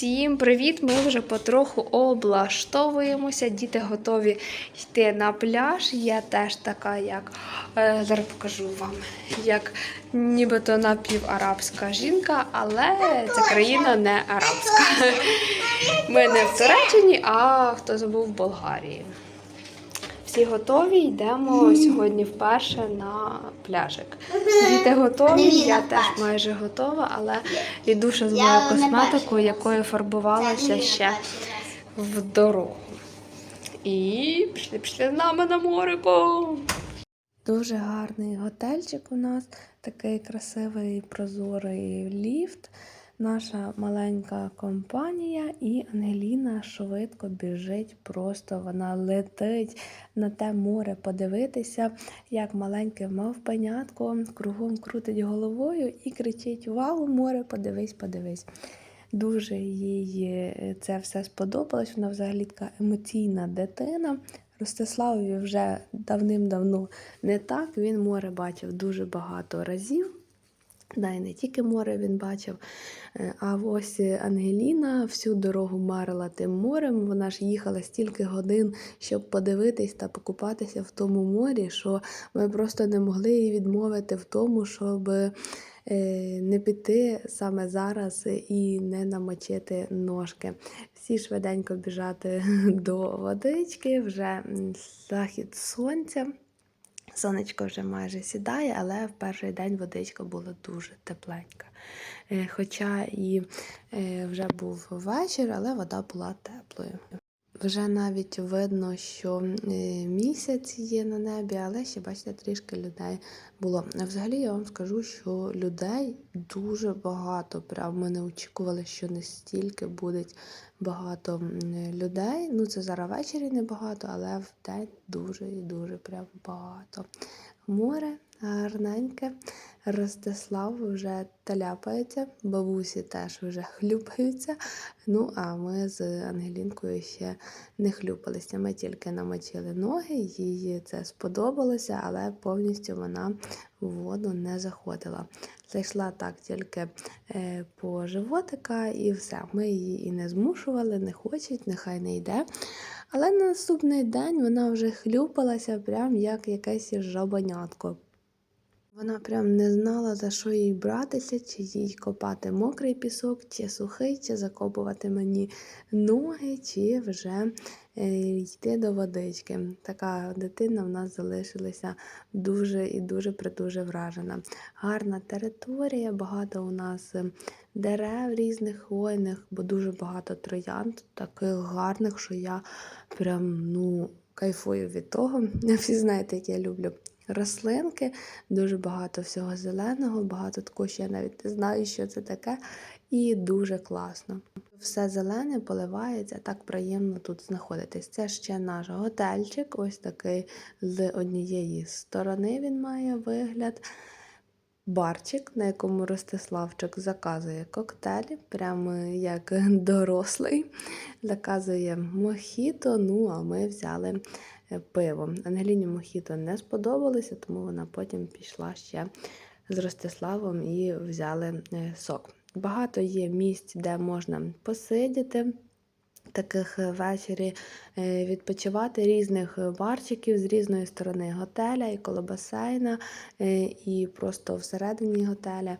Всім привіт! Ми вже потроху облаштовуємося. Діти готові йти на пляж. Я теж така, як е, зараз покажу вам, як нібито напіварабська жінка, але ця країна не арабська. Ми не в Туреччині, а хто забув в Болгарії. Всі готові, йдемо сьогодні вперше на пляжик. Діти готові, я теж майже готова, але йду ще з моєю косметикою, якою фарбувалася ще в дорогу. І пішли, пішли з нами на морико. Дуже гарний готельчик у нас, такий красивий прозорий ліфт. Наша маленька компанія, і Ангеліна швидко біжить, просто вона летить на те море подивитися, як маленьке мавпенятко кругом крутить головою і кричить: Вау, море, подивись, подивись. Дуже їй е, це все сподобалось. Вона взагалі така емоційна дитина. Ростиславові вже давним-давно не так. Він море бачив дуже багато разів. Да, і не тільки море він бачив. Е, А ось Ангеліна всю дорогу марила тим морем. Вона ж їхала стільки годин, щоб подивитись та покупатися в тому морі, що ми просто не могли їй відмовити в тому, щоб е, не піти саме зараз і не намочити ножки. Всі швиденько біжати до водички, вже захід сонця. Сонечко вже майже сідає, але в перший день водичка була дуже тепленька. Е, Хоча і е, вже був вечір, але вода була теплою. Вже навіть видно, що е, місяць є на небі, але ще, бачите, трішки людей було. Взагалі я вам скажу, що людей дуже багато. Прям ми не очікували, що настільки буде багато людей. Ну, це зараз ввечері небагато, але в день дуже і дуже прям багато. Море гарненьке. Ростислав вже таляпається, бабусі теж вже хлюпаються. Ну, а ми з Ангелінкою ще не хлюпалися. Ми тільки намочили ноги, їй це сподобалося, але повністю вона в воду не заходила. Зайшла так тільки е, по животика і все. Ми її і не змушували, не хочуть, нехай не йде. Але на наступний день вона вже хлюпалася, прям як якесь жабанятко. Вона прям не знала, за що їй братися, чи їй копати мокрий пісок, чи сухий, чи закопувати мені ноги, чи вже е, йти до водички. Така дитина в нас залишилася дуже і дуже придуже вражена. Гарна територія, багато у нас е, дерев різних хвойних, бо дуже багато троянд, таких гарних, що я прям ну, кайфую від того. Всі знаєте, як я люблю рослинки, дуже багато всього зеленого, багато такого, що я навіть не знаю, що це таке, і дуже класно. Все зелене поливається, так приємно тут знаходитись. Це ще наш готельчик, ось такий з однієї сторони він має вигляд. Барчик, на якому Ростиславчик заказує коктейлі, прямо як дорослий. Заказує мохіто, ну а ми взяли е, пиво. Ангеліні мохіто не сподобалося, тому вона потім пішла ще з Ростиславом і взяли е, сок. Багато є місць, де можна посидіти. Таких е, ввечері е, відпочивати різних е, барчиків з різної сторони готеля, і коло басейна, і просто всередині готеля.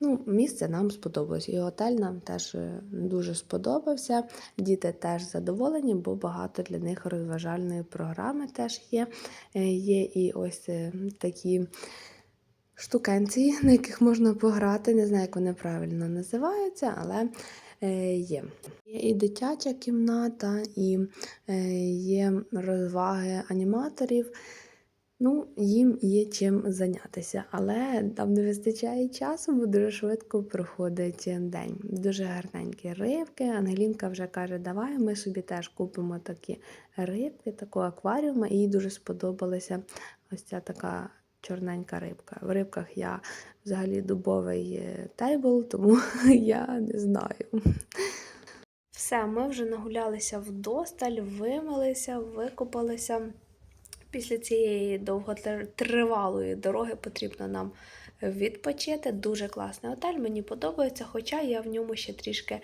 Ну, місце нам сподобалось. І готель нам теж дуже сподобався. Діти теж задоволені, бо багато для них розважальної програми теж є. Є і ось такі штукенці, на яких можна пограти. Не знаю, як вони правильно називаються, але є. Є і дитяча кімната, і е, є розваги аніматорів. Ну, їм є чим зайнятися, але там не вистачає часу, бо дуже швидко проходить день. Дуже гарненькі рибки. Ангелінка вже каже, давай ми собі теж купимо такі рибки, такого акваріума, і їй дуже сподобалася ось ця така чорненька рибка. В рибках я взагалі дубовий е, тейбл, тому я не знаю. Все, ми вже нагулялися вдосталь, вимилися, викупалися. Після цієї довготривалої дороги потрібно нам відпочити. Дуже класний готель, мені подобається, хоча я в ньому ще трішки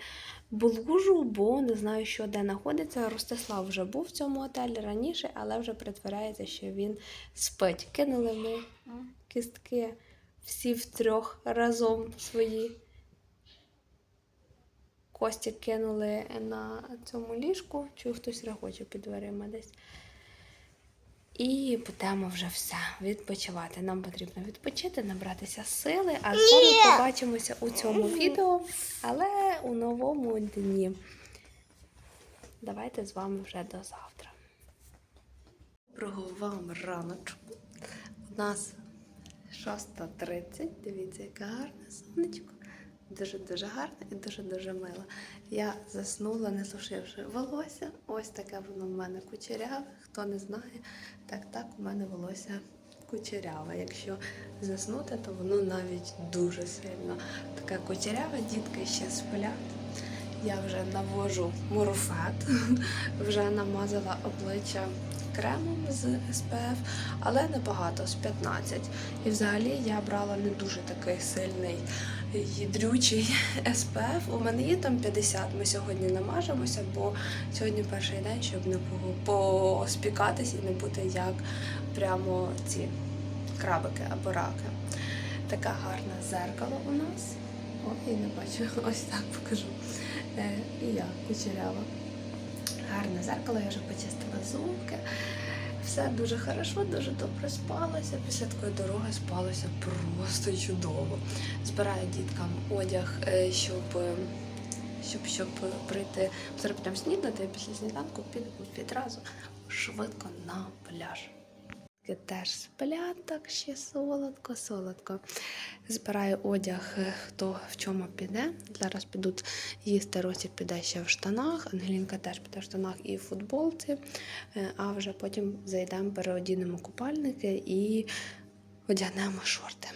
блужу, бо не знаю, що де знаходиться. Ростислав вже був в цьому готелі раніше, але вже притворяється, що він спить. Кинули ми кістки всі втрьох разом свої. Кості кинули на цьому ліжку, чую, хтось регоче під дверима десь. І будемо вже все відпочивати. Нам потрібно відпочити, набратися сили. А з вами побачимося у цьому відео, але у новому дні. Давайте з вами вже до завтра. Доброго вам раночку. У нас 6.30. Дивіться, яке гарне сонечко. Дуже-дуже гарне і дуже-дуже мило. Я заснула, не сушивши волосся. Ось таке воно в мене кучеряве. Хто не знає, так так у мене волосся кучеряве. Якщо заснути, то воно навіть дуже сильно таке кучеряве. Дітки ще сплять. Я вже навожу муруфет, вже намазала обличчя кремом з SPF, але небагато, з 15. І взагалі я брала не дуже такий сильний ядрючий SPF. У мене є там 50. Ми сьогодні намажемося, бо сьогодні перший день, щоб не по- поспікатись і не бути як прямо ці крабики або раки. Таке гарне зеркало у нас. Ой, не бачу, ось так покажу. Е, І я кучерява. Гарне зеркало, я вже почистила зубки. Все дуже хорошо, дуже добре спалося. Після такої дороги спалося просто чудово. Збираю діткам одяг, е, щоб, е, щоб, щоб прийти зараз прям снідати, після сніданку підемо відразу швидко на пляж. Дітки Теж сплять так ще солодко, солодко. Збираю одяг, е, хто в чому піде. Зараз підуть їсти, Росік піде ще в штанах, Ангелінка теж піде в штанах і в футболці, Е, а вже потім зайдемо, переодінемо купальники і одягнемо шорти.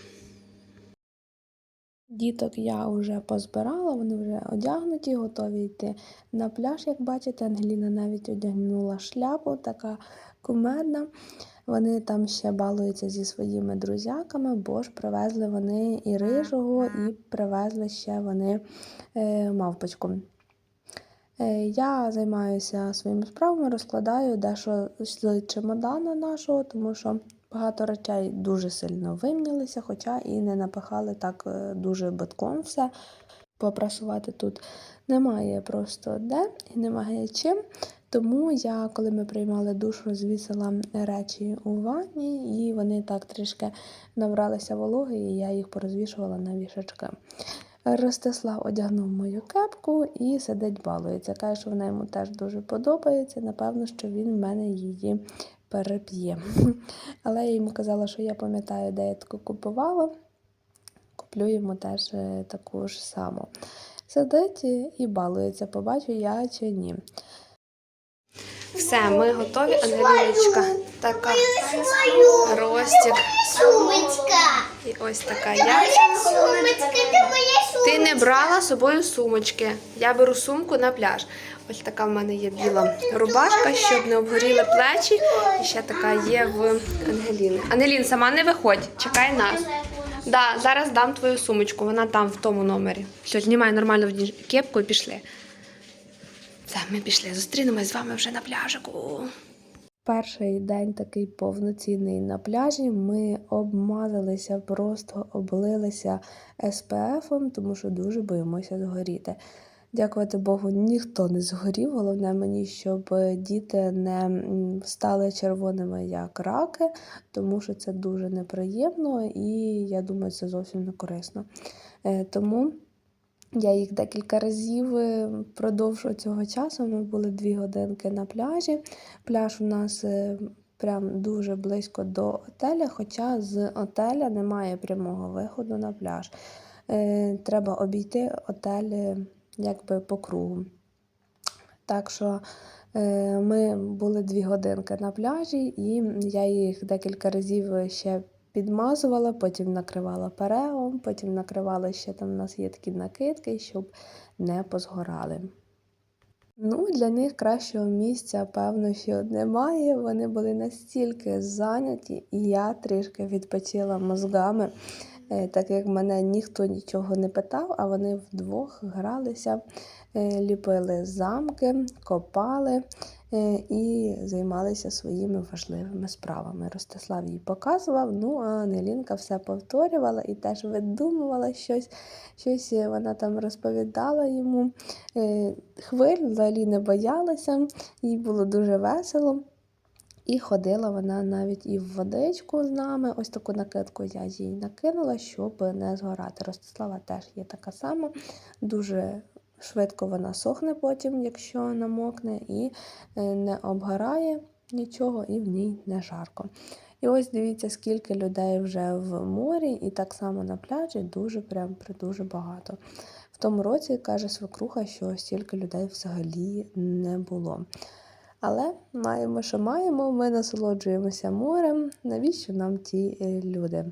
Діток я вже позбирала, вони вже одягнуті, готові йти на пляж. Як бачите, Ангеліна навіть одягнула шляпу, така кумедна. Вони там ще балуються зі своїми друзяками, бо ж привезли вони і рижого, і привезли ще вони е, мавпочку. Е, я займаюся своїми справами, розкладаю дещо з чемодана нашого, тому що багато речей дуже сильно вимнялися, хоча і не напихали так е, дуже битком все. Попрасувати тут немає просто де і немає чим. Тому я, коли ми приймали душ, розвісила речі у ванні, і вони так трішки набралися вологи, і я їх порозвішувала на вішачки. Ростислав одягнув мою кепку і сидить балується. Каже, що вона йому теж дуже подобається. Напевно, що він в мене її переп'є. Але я йому казала, що я пам'ятаю, де я таку купувала. Куплю йому теж е, таку ж саму. Сидить і балується, побачу я чи ні. Все, ми готові. Ангеліночка така ростик. Сумочка. І ось така я. Ти не брала з собою сумочки. Я беру сумку на пляж. Ось така в мене є біла рубашка, щоб не обгоріли плечі. І ще така є в Ангеліни. Ангелін, сама не виходь, чекай нас. Да, зараз дам твою сумочку, вона там в тому номері. Все, знімай нормально вдінь кепку і пішли. Все, ми пішли. Зустрінемось з вами вже на пляжику. Перший день такий повноцінний на пляжі. Ми обмазалися, просто облилися СПФом, тому що дуже боїмося згоріти. Дякувати Богу, ніхто не згорів. Головне мені, щоб діти не стали червоними як раки, тому що це дуже неприємно і я думаю, це зовсім не корисно. Е, Тому я їх декілька разів е, впродовж цього часу. Ми були дві годинки на пляжі. Пляж у нас е, прям дуже близько до отеля, хоча з отеля немає прямого виходу на пляж. Е, Треба обійти отель якби по кругу. Так що ми були дві годинки на пляжі, і я їх декілька разів ще підмазувала, потім накривала переом, потім накривала ще там у нас є такі накидки, щоб не позгорали. Ну, для них кращого місця, певно, що немає. Вони були настільки зайняті, і я трішки відпочила мозгами. е, так як мене ніхто нічого не питав, а вони вдвох гралися, е, ліпили замки, копали і займалися своїми важливими справами. Ростислав їй показував, ну а Ангелінка все повторювала і теж видумувала щось, щось е, вона там розповідала йому. Е, Хвиль взагалі не боялася, їй було дуже весело. І ходила вона навіть і в водичку з нами. Ось таку накидку я їй накинула, щоб не згорати. Ростислава теж є така сама, дуже швидко вона сохне потім, якщо намокне, і е, не обгорає нічого, і в ній не жарко. І ось дивіться, скільки людей вже в морі, і так само на пляжі дуже прям дуже багато. В тому році каже свекруха, що стільки людей взагалі не було. Але маємо, що маємо, ми насолоджуємося морем. Навіщо нам ті е, люди?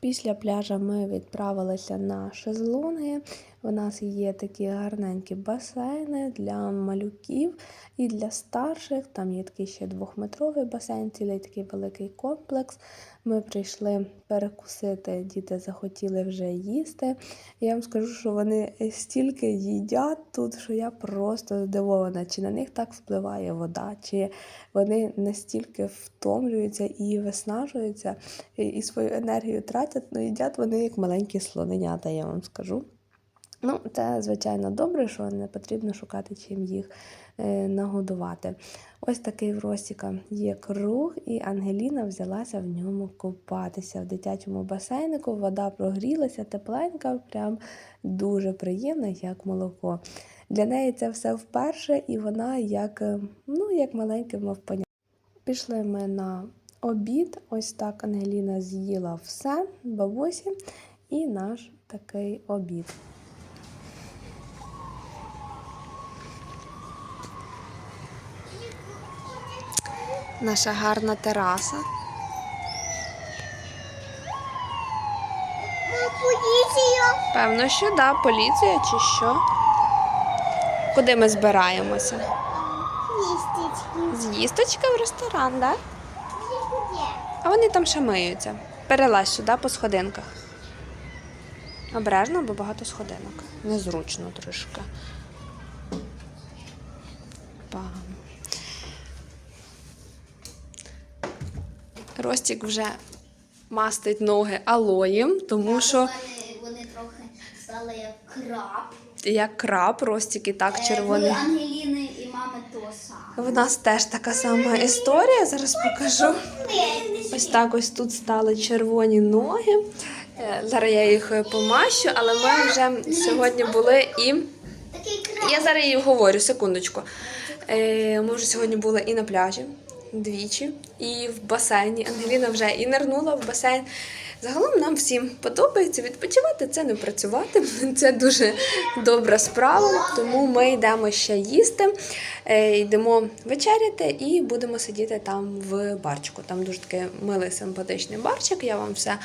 Після пляжа ми відправилися на шезлонги. У нас є такі гарненькі басейни для малюків і для старших. Там є такий ще двохметровий басейн, цілий такий великий комплекс. Ми прийшли перекусити, діти захотіли вже їсти. Я вам скажу, що вони стільки їдять тут, що я просто здивована, чи на них так впливає вода, чи вони настільки втомлюються і виснажуються, і, свою енергію тратять, ну їдять вони як маленькі слоненята, я вам скажу. Ну, це, звичайно, добре, що не потрібно шукати чим їх нагодувати. Ось такий в Ростіка є круг, і Ангеліна взялася в ньому купатися в дитячому басейнику. Вода прогрілася, тепленька, прям дуже приємна, як молоко. Для неї це все вперше, і вона як, е, ну, як маленьке мавпаня. Пішли ми на обід. Ось так Ангеліна з'їла все, бабусі, і наш такий обід. Наша гарна тераса. Поліція. Певно, що да, поліція чи що. Куди ми збираємося? Їстечки. З їсточка в ресторан, да? А вони там ще миються. Перелазь сюди по сходинках. Обережно, бо багато сходинок. Незручно трошки. Пам. Ростік вже мастить ноги алоєм, тому що Вони, вони трохи стали як краб. як краб, Ростік і так Е, червоний. В Ангеліни і мами то саме. В нас теж така сама історія. Зараз покажу. Ось так ось тут стали червоні ноги. Е, Зараз я їх помащу, але ми вже сьогодні були і. Я зараз їй говорю, секундочку. Е, Ми вже сьогодні були і на пляжі двічі, і в басейні. Ангеліна вже і нирнула в басейн. Загалом нам всім подобається відпочивати, це не працювати. Це дуже добра справа. Тому ми йдемо ще їсти, е, йдемо вечеряти і будемо сидіти там в барчику. Там дуже такий милий симпатичний барчик. Я вам все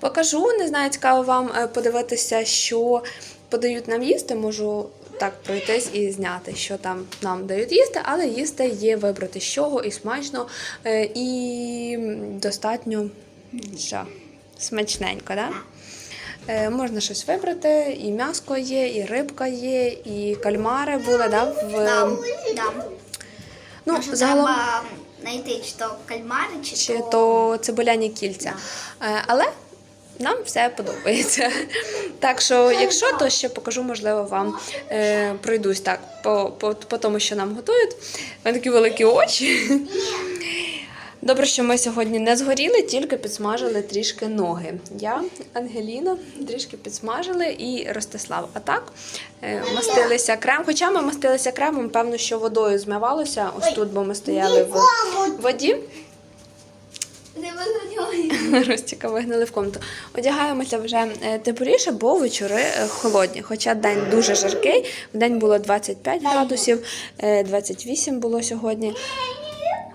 покажу. Не знаю, цікаво вам е, подивитися, що подають нам їсти. Можу так пройтись і зняти, що там нам дають їсти, але їсти є вибрати з чого і смачно, е, і достатньо що, смачненько, да? Е, можна щось вибрати, і м'яско є, і рибка є, і кальмари були, да? В... Да. Ну, Може, загалом треба знайти чи то кальмари, чи, чи то... то цибуляні кільця. Е, Але нам все подобається. Так що, якщо, то ще покажу, можливо, вам е, пройдусь так по, по, по тому, що нам готують. Мене такі великі очі. Добре, що ми сьогодні не згоріли, тільки підсмажили трішки ноги. Я, Ангеліна, трішки підсмажили і Ростислав. А так е, мастилися крем. Хоча ми мастилися кремом, певно, що водою змивалося. Ось тут, бо ми стояли в воді. Ростіка вигнали в комнату. Одягаємося вже е, тепліше, бо вечори е, холодні. Хоча день дуже жаркий, в день було 25 градусів, е, 28 було сьогодні.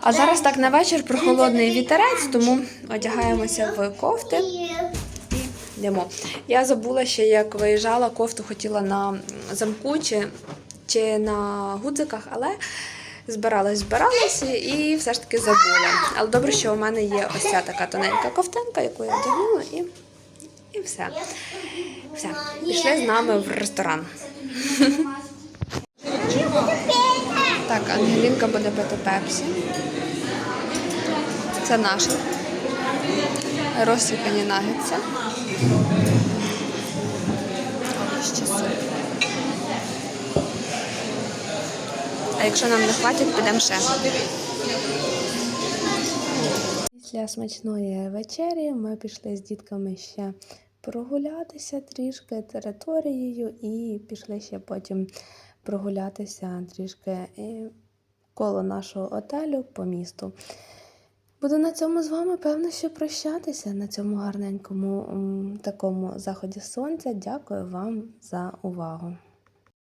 А зараз так на вечір прохолодний вітерець, тому одягаємося в кофти йдемо. Я забула ще, як виїжджала, кофту хотіла на замку чи, чи на гудзиках, але збиралась, збиралась і все ж таки забула. Але добре, що у мене є ось ця така тоненька ковтинка, яку я одягнула, і, і все. Все, пішли з нами в ресторан. Так, Ангелінка буде пити пепсі. Це наше. Розсипані нагетси. Ще сир. А якщо нам не хватить, підемо ще. Після смачної вечері ми пішли з дітками ще прогулятися трішки територією і пішли ще потім прогулятися трішки е, коло нашого отелю по місту. Буду на цьому з вами, певно, що прощатися на цьому гарненькому такому заході сонця. Дякую вам за увагу.